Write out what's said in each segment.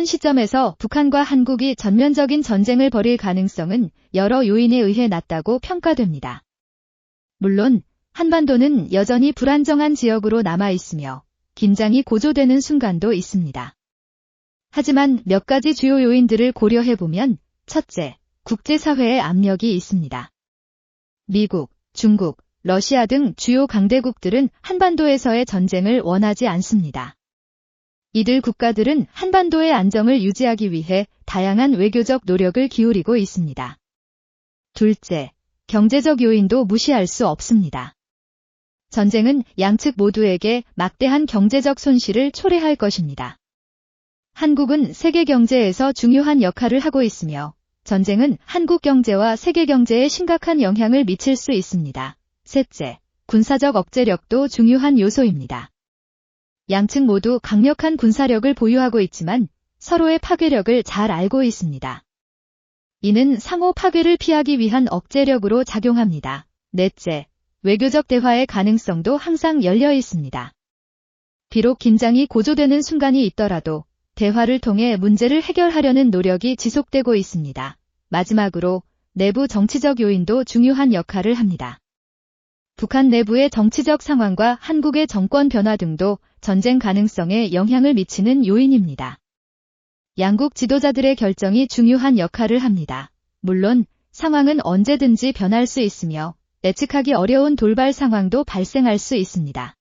현 시점에서 북한과 한국이 전면적인 전쟁을 벌일 가능성은 여러 요인에 의해 낮다고 평가됩니다. 물론 한반도는 여전히 불안정한 지역으로 남아 있으며 긴장이 고조되는 순간도 있습니다. 하지만 몇 가지 주요 요인들을 고려해 보면 첫째, 국제사회의 압력이 있습니다. 미국, 중국, 러시아 등 주요 강대국들은 한반도에서의 전쟁을 원하지 않습니다. 이들 국가들은 한반도의 안정을 유지하기 위해 다양한 외교적 노력을 기울이고 있습니다. 둘째, 경제적 요인도 무시할 수 없습니다. 전쟁은 양측 모두에게 막대한 경제적 손실을 초래할 것입니다. 한국은 세계 경제에서 중요한 역할을 하고 있으며 전쟁은 한국 경제와 세계 경제에 심각한 영향을 미칠 수 있습니다. 셋째, 군사적 억제력도 중요한 요소입니다. 양측 모두 강력한 군사력을 보유하고 있지만 서로의 파괴력을 잘 알고 있습니다. 이는 상호 파괴를 피하기 위한 억제력으로 작용합니다. 넷째, 외교적 대화의 가능성도 항상 열려 있습니다. 비록 긴장이 고조되는 순간이 있더라도 대화를 통해 문제를 해결하려는 노력이 지속되고 있습니다. 마지막으로 내부 정치적 요인도 중요한 역할을 합니다. 북한 내부의 정치적 상황과 한국의 정권 변화 등도 전쟁 가능성에 영향을 미치는 요인입니다. 양국 지도자들의 결정이 중요한 역할을 합니다. 물론 상황은 언제든지 변할 수 있으며 예측하기 어려운 돌발 상황도 발생할 수 있습니다.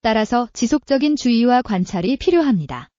따라서 지속적인 주의와 관찰이 필요합니다.